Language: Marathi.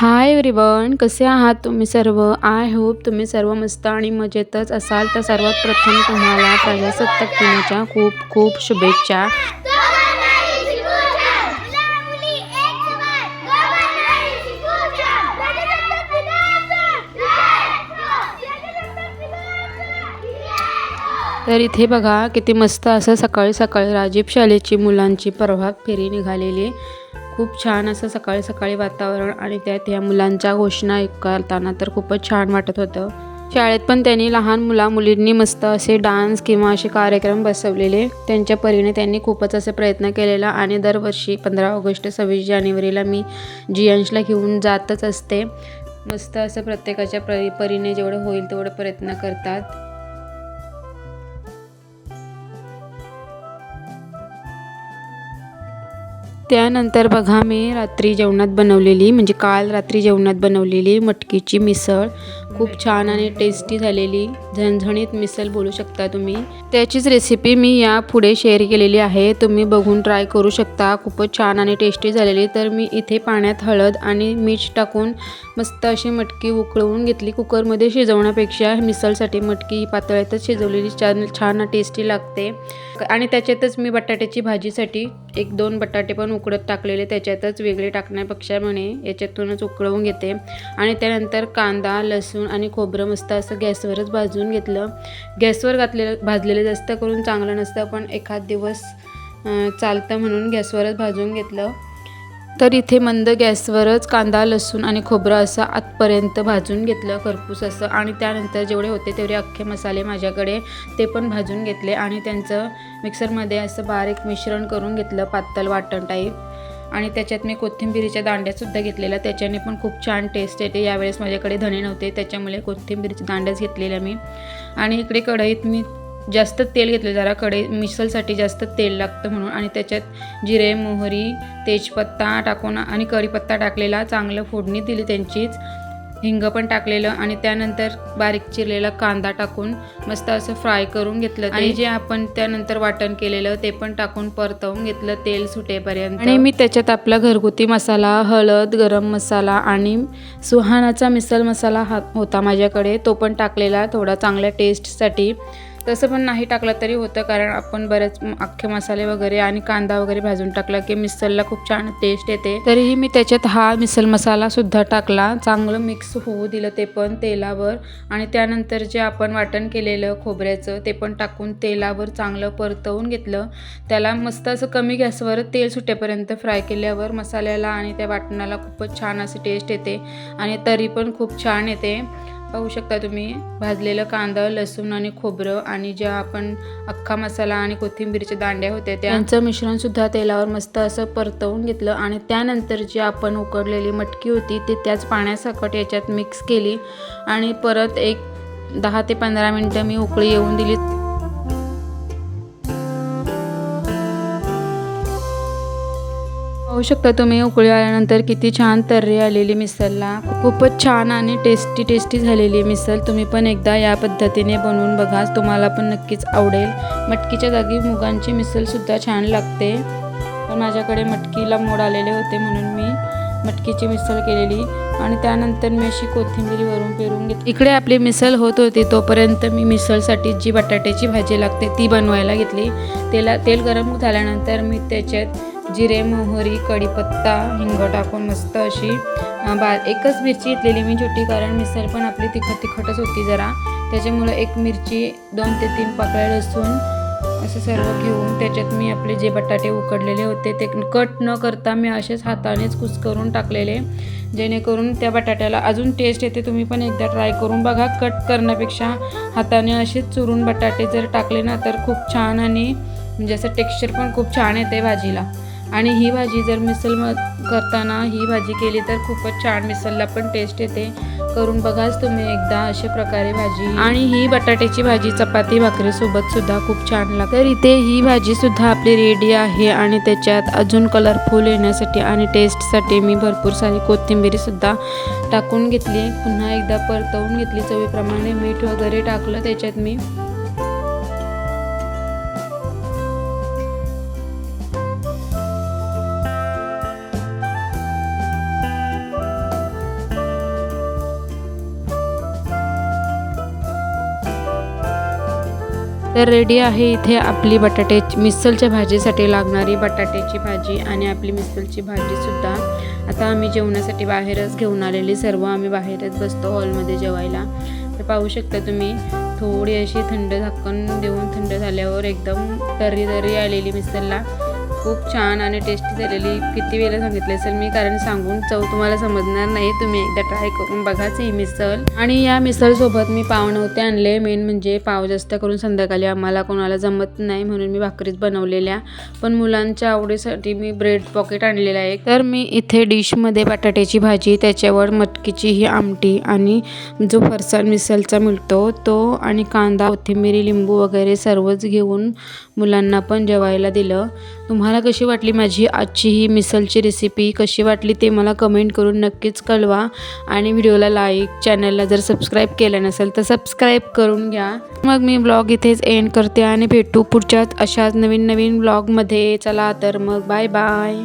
हाय एव्हरीवन कसे आहात तुम्ही सर्व? आय होप तुम्ही सर्व मस्त आणि मजेतच असाल. तर सर्वात प्रथम तुम्हाला प्रजासत्ताक दिनाच्या खूप खूप शुभेच्छा. तर इथे बघा किती मस्त असं सकाळी सकाळी राजीव शालेची मुलांची प्रभात फेरी निघालेली खूप छान असं सकाळी सकाळी वातावरण आणि त्यात ह्या मुलांच्या घोषणा ऐकताना तर खूपच छान वाटत होतं. शाळेत पण त्यांनी लहान मुला मुलींनी मस्त असे डान्स किंवा असे कार्यक्रम बसवलेले. त्यांच्या परीने त्यांनी खूपच असे प्रयत्न केलेला आणि दरवर्षी पंधरा ऑगस्ट सव्वीस जानेवारीला मी जियांशला घेऊन जातच असते. मस्त असं प्रत्येकाच्या परी परीने जेवढं होईल तेवढं प्रयत्न करतात. त्यानंतर बघा मी रात्री जेवणात बनवलेली म्हणजे काल रात्री जेवणात बनवलेली मटकीची मिसळ खूप छान आणि टेस्टी झालेली झणझणीत मिसळ बोलू शकता तुम्ही. त्याचीच रेसिपी मी या पुढे शेअर केलेली आहे. तुम्ही बघून ट्राय करू शकता. खूपच छान आणि टेस्टी झालेली. तर मी इथे पाण्यात हळद आणि मीठ टाकून मस्त अशी मटकी उकळवून घेतली. कुकरमध्ये शिजवण्यापेक्षा मिसळसाठी मटकी ही पातळ्यातच शिजवलेली छान छान टेस्टी लागते. आणि त्याच्यातच मी बटाट्याची भाजीसाठी एक दोन बटाटे पण उकडत टाकलेले. त्याच्यातच वेगळे टाकण्यापेक्षा म्हणे याच्यातूनच उकळवून घेते. आणि त्यानंतर कांदा लसूण आणि खोबरं मस्त असं गॅसवरच भाजून घेतलं. गॅसवर घातलेलं भाजलेलं जास्त करून चांगलं नसतं पण एखाद दिवस चालतं म्हणून गॅसवरच भाजून घेतलं. तर इथे मंद गॅसवरच कांदा लसूण आणि खोबरं असं आतपर्यंत भाजून घेतलं खरपूस असं. आणि त्यानंतर जेवढे होते तेवढे अख्खे मसाले माझ्याकडे ते पण भाजून घेतले आणि त्यांचं मिक्सरमध्ये असं बारीक मिश्रण करून घेतलं पातळ वाटण टाईप आणि त्याच्यात मी कोथिंबिरीच्या दांड्यासुद्धा घेतलेल्या. त्याच्याने पण खूप छान टेस्ट येते. यावेळेस माझ्याकडे धणे नव्हते त्याच्यामुळे कोथिंबिरीच्या दांड्याच घेतलेल्या मी. आणि इकडे कढईत मी जास्त तेल घेतलं जरा कडे मिसलसाठी जास्त तेल लागतं म्हणून. आणि त्याच्यात जिरे मोहरी तेजपत्ता टाकून आणि कढीपत्ता टाकलेला चांगलं फोडणी दिली त्यांचीच. हिंग पण टाकलेलं आणि त्यानंतर बारीक चिरलेला कांदा टाकून मस्त असं फ्राय करून घेतलं. आणि जे आपण त्यानंतर वाटण केलेलं ते पण टाकून परतवून घेतलं तेल सुटेपर्यंत. आणि मी त्याच्यात आपला घरगुती मसाला हळद गरम मसाला आणि सुहानाचा मिसल मसाला हा होता माझ्याकडे. तो पण टाकलेला थोडा चांगल्या टेस्टसाठी तसं पण नाही टाकलं तरी होतं कारण आपण बरेच अख्खे मसाले वगैरे आणि कांदा वगैरे भाजून टाकला की मिसलला खूप छान टेस्ट येते. तरीही मी त्याच्यात हा मिसल मसाला सुद्धा टाकला. चांगलं मिक्स होऊ दिलं ते पण तेलावर. आणि त्यानंतर जे आपण वाटण केलेलं खोबऱ्याचं ते पण टाकून तेलावर चांगलं परतवून घेतलं. त्याला मस्त असं कमी गॅसवर तेल सुटेपर्यंत फ्राय केल्यावर मसाल्याला आणि त्या वाटणाला खूपच छान अशी टेस्ट येते. आणि तरी पण खूप छान येते. पाहू शकता तुम्ही भाजलेलं कांदा लसूण आणि खोबरं आणि ज्या आपण अख्खा मसाला आणि कोथिंबीरच्या दांड्या होत्या त्यांचं मिश्रणसुद्धा तेलावर मस्त असं परतवून घेतलं आणि त्यानंतर जी आपण उकडलेली मटकी होती ती त्याच पाण्यासकट याच्यात मिक्स केली आणि परत एक दहा ते पंधरा मिनटं मी उकळी येऊन दिली. पाहू शकता तुम्ही उकळी आल्यानंतर किती छान तर्री आलेली मिसळला. खूपच छान आणि टेस्टी टेस्टी झालेली मिसळ. तुम्ही पण एकदा या पद्धतीने बनवून बघा. तुम्हाला पण नक्कीच आवडेल. मटकीच्या जागी मुगांची मिसळसुद्धा छान लागते. पण माझ्याकडे मटकीला मोड आलेले होते म्हणून मी मटकीची मिसळ केलेली. आणि त्यानंतर मी अशी कोथिंबीरीवरून पेरून घेतली इकडे आपली मिसळ होत होती. तोपर्यंत मी मिसळसाठी जी बटाट्याची भाजी लागते ती बनवायला घेतली. तेला तेल गरम झाल्यानंतर मी त्याच्यात जिरे मोहरी कढीपत्ता हिंग टाकून मस्त अशी बा एकच मिरची घेतलेली मी छोटी कारण मिसळ पण आपली तिखट तिखटच होती जरा. त्याच्यामुळं एक मिरची दोन ते तीन पाकळ्या लसूण असं सर्व घेऊन त्याच्यात मी आपले जे बटाटे उकडलेले होते ते कट न करता मी असेच हातानेच कुस्करून टाकलेले. जेणेकरून त्या बटाट्याला अजून टेस्ट येते तुम्ही पण एकदा ट्राय करून बघा. कट करण्यापेक्षा हाताने असेच चुरून बटाटे जर टाकले ना तर खूप छान आणि म्हणजे असं टेक्स्चर पण खूप छान येते भाजीला. आणि ही भाजी जर मिसल म करताना ही भाजी केली तर खूपच छान मिसलला पण टेस्ट येते. करून बघाच तुम्ही एकदा अशा प्रकारे भाजी. आणि ही बटाट्याची भाजी चपाती भाकरीसोबत सुद्धा खूप छान लागते. तर इथे ही भाजी सुद्धा आपली रेडी आहे आणि त्याच्यात अजून कलरफुल येण्यासाठी आणि टेस्टसाठी मी भरपूर सारी कोथिंबीरी सुद्धा टाकून घेतली. पुन्हा एकदा परतवून घेतली. चवीप्रमाणे मीठ वगैरे टाकलं. त्याच्यात मी तर रेडी आहे इथे आपली बटाट्याची मिसलच्या भाजीसाठी लागणारी बटाट्याची भाजी आणि आपली मिसलची भाजीसुद्धा. आता आम्ही जेवणासाठी बाहेरच घेऊन आलेली सर्व आम्ही बाहेरच बसतो हॉलमध्ये जेवायला. तर पाहू शकता तुम्ही थोडी अशी थंड झाकण देऊन थंड झाल्यावर एकदम तर्री तर्री आलेली मिसलला खूप छान आणि टेस्टी झालेली किती वेळा सांगितले असेल मी कारण सांगून चव तुम्हाला समजणार नाही. तुम्ही एकदा ट्राय करून बघाच ही मिसळ. आणि या मिसळसोबत मी पाव नव्हते आणले. मेन म्हणजे पाव जास्त करून संध्याकाळी आम्हाला कोणाला जमत नाही म्हणून मी भाकरीच बनवलेल्या. पण मुलांच्या आवडीसाठी मी ब्रेड पॉकेट आणलेलं आहे. तर मी इथे डिशमध्ये बटाट्याची भाजी त्याच्यावर मटकीची ही आमटी आणि जो फरसाण मिसळचा मिळतो तो आणि कांदा कोथिंबिरी लिंबू वगैरे सर्वच घेऊन मुलांना पण जेवायला दिलं. तुम्हाला तुम्हाला कशी वाटली माझी आजची ही मिसलची रेसिपी कशी वाटली ते मला कमेंट करून नक्कीच कळवा. आणि व्हिडिओला लाईक चॅनलला जर सबस्क्राईब केलं नसेल तर सबस्क्राईब करून घ्या. मग मी ब्लॉग इथेच एंड करते आणि भेटू पुढच्याच अशाच नवीन नवीन ब्लॉगमध्ये चला तर मग बाय बाय